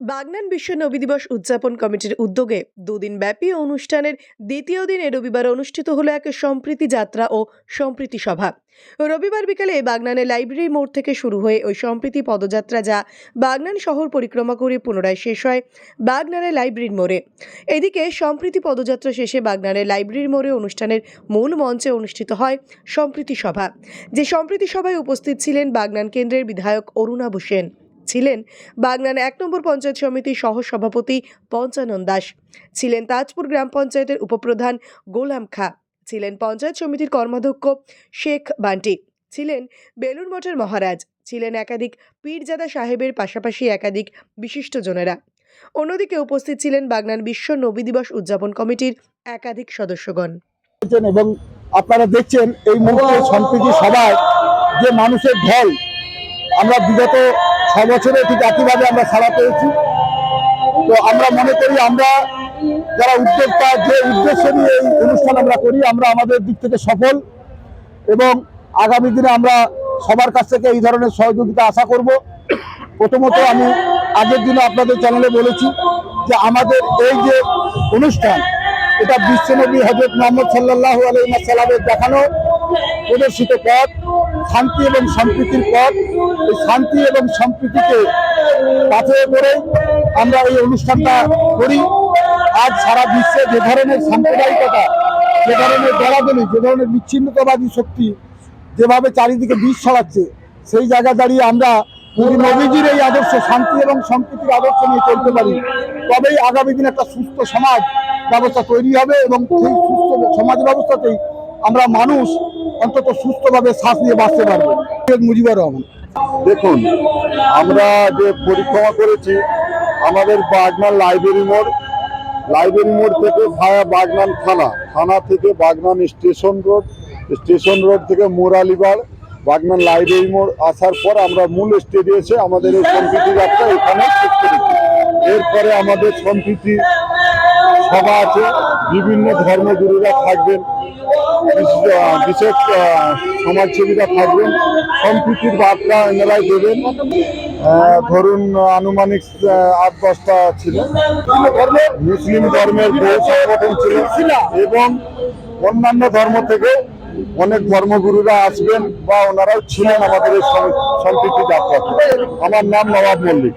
বাগনান বিশ্ব নবী দিবস উদযাপন কমিটির উদ্যোগে দুদিন ব্যাপী অনুষ্ঠানের দ্বিতীয় দিনে রবিবার অনুষ্ঠিত হলো এক সম্প্রীতি যাত্রা ও সম্প্রীতি সভা। রবিবার বিকালে বাগনানের লাইব্রেরি মোড় থেকে শুরু হয়ে ওই সম্প্রীতি পদযাত্রা যা বাগনান শহর পরিক্রমা করে পুনরায় শেষ হয় বাগনানের লাইব্রেরির মোড়ে। এদিকে সম্প্রীতি পদযাত্রা শেষে বাগনানের লাইব্রেরির মোড়ে অনুষ্ঠানের মূল মঞ্চে অনুষ্ঠিত হয় সম্প্রীতি সভা। যে সম্প্রীতি সভায় উপস্থিত ছিলেন বাগনান কেন্দ্রের বিধায়ক অরুণাভ সেন। ছিলেন বাগনান এক নম্বর পঞ্চায়েত সমিতির সহ সভাপতি পঞ্চানন দাস। ছিলেন তাজপুর গ্রাম পঞ্চায়েতের উপপ্রধান গোলাম খা। ছিলেন পঞ্চায়েত সমিতির কর্মাধ্যক্ষ শেখ বান্টি। ছিলেন বেলুর মঠের মহারাজ। ছিলেন একাধিক পীরজাদা সাহেবের পাশাপাশি একাধিক বিশিষ্টজনেরা। অন্যদিকে উপস্থিত ছিলেন বাগনান বিশ্ব নবী দিবস উদযাপন কমিটির একাধিক সদস্যগণ। এবং আপনারা দেখছেন এই মুহূর্তে সম্প্রীতি সভায় যে মানুষের ঢল আমরা বিগত ছ বছরে ঠিক একইভাবে আমরা সাড়া পেয়েছি। তো আমরা মনে করি আমরা যারা উদ্যোক্তা, যে উদ্দেশ্য নিয়ে এই অনুষ্ঠান আমরা করি, আমরা আমাদের দিক থেকে সফল এবং আগামী দিনে আমরা সবার কাছ থেকে এই ধরনের সহযোগিতা আশা করব। প্রথমত আমি আগের দিনে আপনাদের চ্যানেলে বলেছি যে আমাদের এই যে অনুষ্ঠান এটা বিশ্ব বিশ্বনবী হজরত মোহাম্মদ সাল্লাহ আলাইসাল্লামের দেখানো প্রদর্শিত পথ, শান্তি এবং সম্প্রীতির পথ। এই শান্তি এবং সম্প্রীতিকে কাছে করে আমরা এই অনুষ্ঠানটা করি। আজ সারা বিশ্বে যে ধরনের সাম্প্রদায়িকতা, যে ধরনের দলাদলি, যে ধরনের বিচ্ছিন্নতাবাদী শক্তি যেভাবে চারিদিকে বিষ ছড়াচ্ছে, সেই জায়গা দাঁড়িয়ে আমরা যদি নবীজির এই আদর্শ শান্তি এবং সম্প্রীতির আদর্শ নিয়ে চলতে পারি, তবেই আগামী দিন একটা সুস্থ সমাজ ব্যবস্থা তৈরি হবে এবং সেই সুস্থ সমাজ ব্যবস্থাতেই আমরা মানুষ অন্তত সুস্থভাবে শ্বাস নিয়ে বাঁচতে পারব। শেখ মুজিবুর রহমান। দেখুন আমরা যে পরিক্রমা করেছি আমাদের বাগনান লাইব্রেরি মোড় লাইব্রেরি মোড় থেকে ভায়া বাগনান থানা থানা থেকে Bagnan station road station road থেকে মোরালিবার বাগনান লাইব্রেরি মোড় আসার পর আমরা মূল স্টেজে এসে আমাদের এই সম্প্রীতি যাত্রা এখানে শেষ করেছি। এরপরে আমাদের সম্প্রীতি সভা আছে, বিভিন্ন ধর্মগুরুরা থাকবেন বিশেষ- সমাজসেবীরা থাকবেন, সম্প্রীতির বার্তা এনারাই দেবেন। ধরুন, আনুমানিক আট দশটা ছিল। মুসলিম ধর্মের বহু সংগঠন ছিল এবং অন্যান্য ধর্ম থেকে অনেক ধর্মগুরুরা আসবেন বা ওনারাও ছিলেন আমাদের এই সম- সম্প্রীতি যাত্রাতে। আমার নাম নবাব মল্লিক।